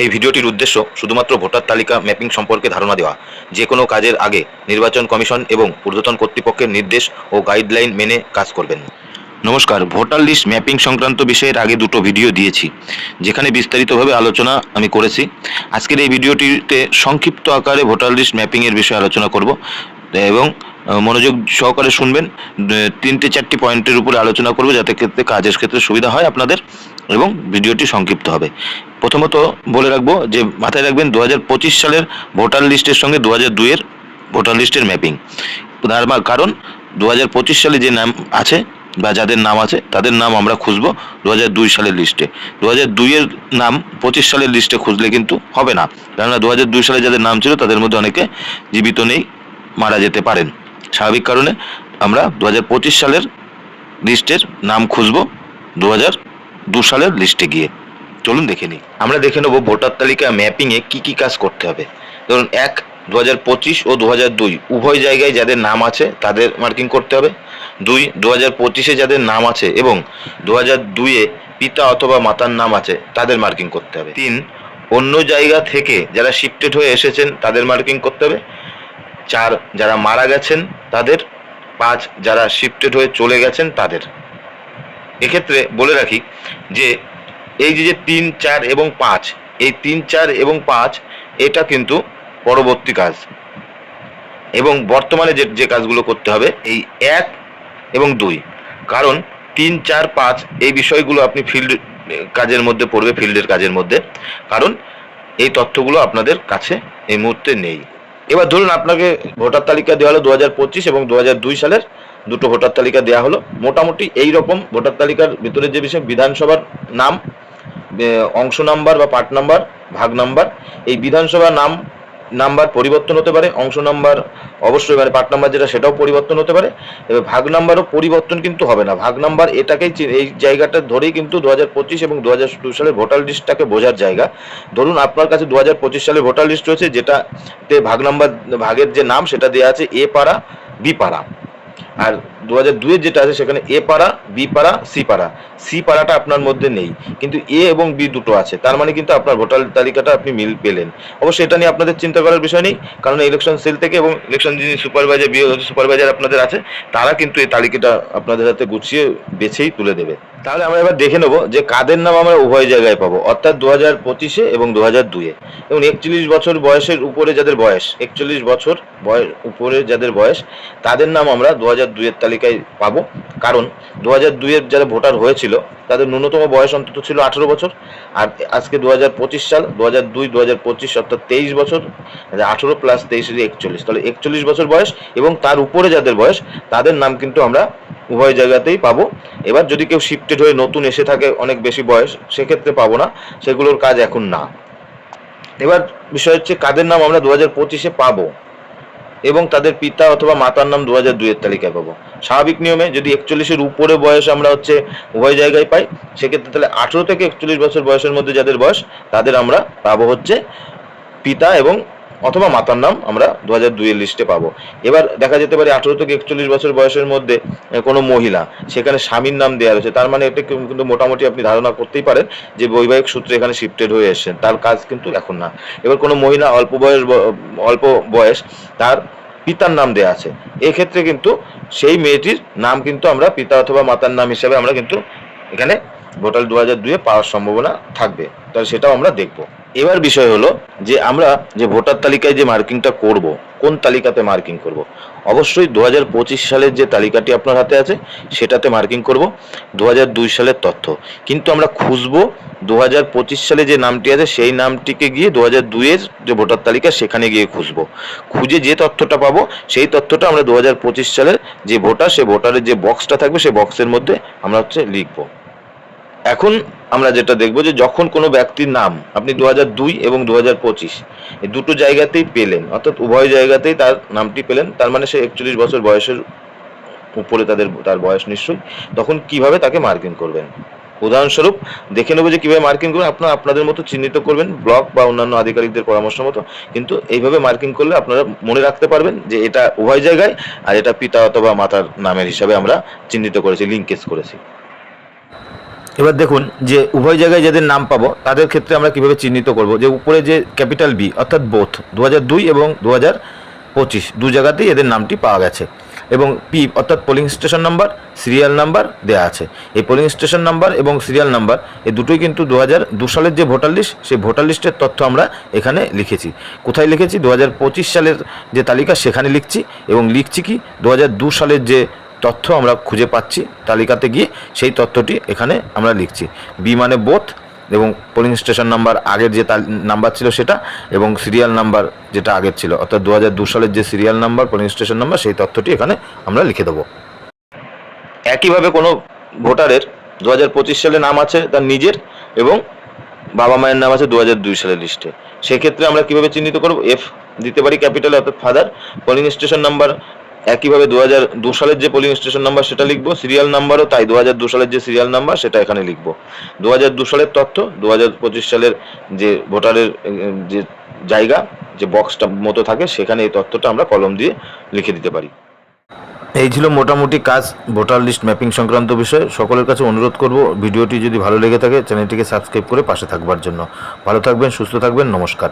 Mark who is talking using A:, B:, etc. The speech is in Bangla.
A: এই ভিডিওটির উদ্দেশ্য শুধুমাত্র ভোটার তালিকা ম্যাপিং সম্পর্কে ধারণা দেওয়া। যে কোনো কাজের আগে নির্বাচন কমিশন এবং ঊর্ধ্বতন কর্তৃপক্ষের নির্দেশ ও গাইডলাইন মেনে কাজ করবেন। নমস্কার, ভোটার লিস্ট ম্যাপিং সংক্রান্ত বিষয়ের আগে দুটো ভিডিও দিয়েছি, যেখানে বিস্তারিতভাবে আলোচনা আমি করেছি। আজকের এই ভিডিওটিতে সংক্ষিপ্ত আকারে ভোটার লিস্ট ম্যাপিংয়ের বিষয়ে আলোচনা করব। এবং মনোযোগ সহকারে শুনবেন তিনটে চারটি পয়েন্টের উপরে আলোচনা করব যাতে ক্ষেত্রে কাজের ক্ষেত্রে সুবিধা হয় আপনাদের এবং ভিডিওটি সংক্ষিপ্ত হবে। প্রথমত বলে রাখব যে, মাথায় রাখবেন দু হাজার পঁচিশ সালের ভোটার লিস্টের সঙ্গে দু হাজার দুইয়ের ভোটার লিস্টের ম্যাপিং। তার কারণ দু হাজার পঁচিশ সালে যে নাম আছে বা যাদের নাম আছে, তাদের নাম আমরা খুঁজবো দু সালের লিস্টে। দু হাজার দুইয়ের নাম পঁচিশ সালের লিস্টে খুঁজলে কিন্তু হবে না। কেননা দু হাজার দুই সালে যাদের নাম ছিল, তাদের মধ্যে অনেকে জীবিত নেই। মারা যেতে পারেন। স্বাভাবিক কারণে আমরা দু হাজার পঁচিশ সালের লিস্টের নাম খুঁজবো দু সালের লিস্টে গিয়ে। চলুন দেখে নিই। আমরা দেখে নেব ভোটার তালিকা ম্যাপিংয়ে কি কি কাজ করতে হবে। ধরুন, এক দু ও দু দুই, উভয় জায়গায় যাদের নাম আছে তাদের মার্কিং করতে হবে। দুই দু হাজার পঁচিশে যাদের নাম আছে এবং দু হাজার দুইয়ে পিতা অথবা মাতার নাম আছে তাদের মার্কিং করতে হবে। তিন, অন্য জায়গা থেকে যারা শিফটেড হয়ে এসেছেন তাদের মার্কিং করতে হবে। চার যারা মারা গেছেন তাদের, পাঁচ যারা শিফটেড হয়ে চলে গেছেন তাদের। এক্ষেত্রে বলে রাখি যে, এই যে তিন, চার এবং পাঁচ, এই তিন, চার এবং পাঁচ, এটা কিন্তু পরবর্তী কাজ। এবং বর্তমানে যে যে কাজগুলো করতে হবে, এই এক এবং দুই। কারণ তিন, চার, পাঁচ এই বিষয়গুলো আপনি ফিল্ড কাজের মধ্যে পড়বে ফিল্ডের কাজের মধ্যে। কারণ এই তথ্যগুলো আপনাদের কাছে এই মুহূর্তে নেই। এবার ধরুন আপনাকে ভোটার তালিকা দেওয়া হলো দু হাজার পঁচিশ এবং দু হাজার দুই সালের দুটো ভোটার তালিকা দেওয়া হলো। মোটামুটি এই রকম ভোটার তালিকার ভিতরে যে বিষয়, বিধানসভার নাম অংশ নাম্বার বা পার্ট নাম্বার, ভাগ নাম্বার, এই বিধানসভা নাম নাম্বার পরিবর্তন হতে পারে, অংশ নাম্বার অবশ্যই মানে পার্ট নাম্বার যেটা সেটাও পরিবর্তন হতে পারে। এবার ভাগ নাম্বারও পরিবর্তন কিন্তু হবে না। ভাগ নাম্বার এটাকেই এই জায়গাটা ধরেই কিন্তু দু হাজার পঁচিশ এবং দু সালের ভোটার লিস্টটাকে বোঝার জায়গা। ধরুন আপনার কাছে দু হাজার পঁচিশ সালের ভোটার লিস্ট রয়েছে যেটাতে ভাগ নাম্বার, ভাগের যে নাম সেটা দেওয়া আছে, এ পাড়া, বি পাড়া। আর দু হাজার দুয়ের যেটা আছে সেখানে এ পাড়া, বি পাড়া, সি পাড়া। সি পাড়াটা আপনার মধ্যে নেই। কিন্তু এ এবং বি দুটো আছে। তার মানে কিন্তু আপনার ভোটার তালিকাটা আপনি মিল পেলেন। অবশ্যই এটা নিয়ে আপনাদের চিন্তা করার বিষয় নেই, কারণ ইলেকশন সেল থেকে এবং ইলেকশন যিনি সুপারভাইজার বিও সুপারভাইজার আপনাদের আছে, তারা কিন্তু এই তালিকাটা আপনাদের হাতে গুছিয়ে বেছেই তুলে দেবে। তাহলে আমরা এবার দেখে নেব যে কাদের নাম আমরা উভয় জায়গায় পাবো, অর্থাৎ দু হাজার পঁচিশে এবং দু হাজার দুয়ে এবং একচল্লিশ বছর বয়সের উপরে যাদের বয়স, একচল্লিশ বছর বয়স উপরে যাদের বয়স, তাদের নাম আমরা দু হাজার দুইয়ের তালিকায় পাবো। কারণ দু হাজার দুইয়ের যারা ভোটার হয়েছিল, তাদের ন্যূনতম বয়স অন্তত ছিল আঠেরো বছর। আর আজকে দু হাজার পঁচিশ সাল দু হাজার দুই দু হাজার পঁচিশ, অর্থাৎ তেইশ বছর আঠেরো প্লাস তেইশ একচল্লিশ। তাহলে একচল্লিশ বছর বয়স এবং তার উপরে যাদের বয়স, তাদের নাম কিন্তু আমরা উভয় জায়গাতেই পাবো। এবার যদি কেউ শিফটেড হয়ে নতুন এসে থাকে, অনেক বেশি বয়স, সেক্ষেত্রে পাবো না। সেগুলোর কাজ এখন না। এবার বিষয় হচ্ছে কাদের নাম আমরা দু হাজার পঁচিশে পাবো? এবং তাদের পিতা অথবা মাতার নাম দু হাজার দুইয়ের তালিকায় পাবো। স্বাভাবিক নিয়মে যদি একচল্লিশের উপরে বয়স আমরা হচ্ছে উভয় জায়গায় পাই, সেক্ষেত্রে তাহলে আঠেরো থেকে একচল্লিশ বছর বয়সের মধ্যে যাদের বয়স, তাদের আমরা পাবো হচ্ছে পিতা এবং অথবা মাতার নাম আমরা দু হাজার দুইয়ের লিস্টে পাবো। এবার দেখা যেতে পারে আঠেরো থেকে একচল্লিশ বছর বয়সের মধ্যে কোনো মহিলা, সেখানে স্বামীর নাম দেওয়া রয়েছে। তার মানে এটা কিন্তু মোটামুটি আপনি ধারণা করতেই পারেন যে বৈবাহিক সূত্রে এখানে শিফটেড হয়ে এসেছেন। তার কাজ কিন্তু এখন না। এবার কোনো মহিলা অল্প বয়স অল্প বয়স, তার পিতার নাম দেয়া আছে। এক্ষেত্রে কিন্তু সেই মেয়েটির নাম কিন্তু আমরা পিতা অথবা মাতার নাম হিসাবে আমরা কিন্তু এখানে ভোটার দু হাজার দুয়ে পাওয়ার সম্ভাবনা থাকবে। তাহলে সেটাও আমরা দেখব। এবার বিষয় হলো যে আমরা যে ভোটার তালিকায় যে মার্কিংটা করব, কোন তালিকাতে মার্কিং করব? অবশ্যই দু হাজার পঁচিশ সালের যে তালিকাটি আপনার হাতে আছে, সেটাতে মার্কিং করব। দু হাজার দুই সালের তথ্য। কিন্তু আমরা খুঁজবো দু সালে যে নামটি আছে, সেই নামটিকে গিয়ে দু হাজার দুইয়ের যে ভোটার তালিকা, সেখানে গিয়ে খুঁজবো। খুঁজে যে তথ্যটা পাবো, সেই তথ্যটা আমরা দু হাজার পঁচিশ সালের যে ভোটার, সে ভোটারের যে বক্সটা থাকবে সেই বক্সের মধ্যে আমরা হচ্ছে লিখব। এখন আমরা যেটা দেখব যে যখন কোনো ব্যক্তির নাম, আপনি দু দুই এবং দু পঁচিশ, এই দুটো জায়গাতেই পেলেন, অর্থাৎ উভয় জায়গাতেই তার নামটি পেলেন, তার মানে সে একচল্লিশ বছর বয়সের উপরে তাদের, তার বয়স নিশ্চয়ই, তখন কীভাবে তাকে মার্কিং করবেন? উদাহরণস্বরূপ, দেখে নেব যে কীভাবে মার্কিং করবেন, আপনারা আপনাদের মতো চিহ্নিত করবেন, ব্লক বা অন্যান্য আধিকারিকদের পরামর্শ মতো, কিন্তু এইভাবে মার্কিং করলে আপনারা মনে রাখতে পারবেন যে এটা উভয় জায়গায়, আর এটা পিতা অথবা মাতার নামের হিসাবে আমরা চিহ্নিত করেছি, লিঙ্কেজ করেছি। এবার দেখুন যে উভয় জায়গায় যাদের নাম পাবো, তাদের ক্ষেত্রে আমরা কীভাবে চিহ্নিত করব? যে উপরে যে ক্যাপিটাল বি অর্থাৎ বোথ দু এবং দু হাজার পঁচিশ, দু জায়গাতেই এদের নামটি পাওয়া গেছে। এবং পি অর্থাৎ polling station number serial number দেওয়া আছে। এই পোলিং স্টেশন নাম্বার এবং সিরিয়াল নাম্বার এই দুটোই কিন্তু দু হাজার দু সালের যে ভোটার লিস্ট সেই ভোটার লিস্টের তথ্য আমরা এখানে লিখেছি। কোথায় লিখেছি? দু হাজার পঁচিশ সালের যে তালিকা, সেখানে লিখছি। এবং লিখছি কি? দু সালের যে তথ্য আমরা খুঁজে পাচ্ছি, তালিকাতে গিয়ে সেই তথ্যটি এখানে আমরা লিখছি। বি মানে বোথ এবং পোলিং স্টেশন নাম্বার আগের যে নাম্বার ছিল সেটা এবং সিরিয়াল নাম্বার যেটা আগের ছিল। অর্থাৎ দু হাজার দু সালের যে serial number polling station number সেই তথ্যটি এখানে আমরা লিখে দেবো। একইভাবে কোনো ভোটারের দু হাজার পঁচিশ সালে নাম আছে তার নিজের এবং বাবা মায়ের নাম আছে দু হাজার দুই সালের লিস্টে সেক্ষেত্রে আমরা কীভাবে চিহ্নিত করব? এফ দিতে পারি ক্যাপিটাল, অর্থাৎ ফাদার পোলিং স্টেশন নাম্বার একইভাবে দু হাজার দু সালের যে পোলিং স্টেশন নাম্বার সেটা লিখব সিরিয়াল নাম্বারও তাই দু হাজার দু সালের যে সিরিয়াল নাম্বার সেটা এখানে লিখব। দু হাজার দু সালের তথ্য দু হাজার পঁচিশ সালের যে ভোটারের যে জায়গা, যে বক্সটা মতো থাকে, সেখানে এই তথ্যটা আমরা কলম দিয়ে লিখে দিতে পারি। এই ছিল মোটামুটি কাজ, ভোটার লিস্ট ম্যাপিং সংক্রান্ত বিষয়ে। সকলের কাছে অনুরোধ করব, ভিডিওটি যদি ভালো লেগে থাকে, চ্যানেলটিকে সাবস্ক্রাইব করে পাশে থাকবার জন্য। ভালো থাকবেন, সুস্থ থাকবেন, নমস্কার।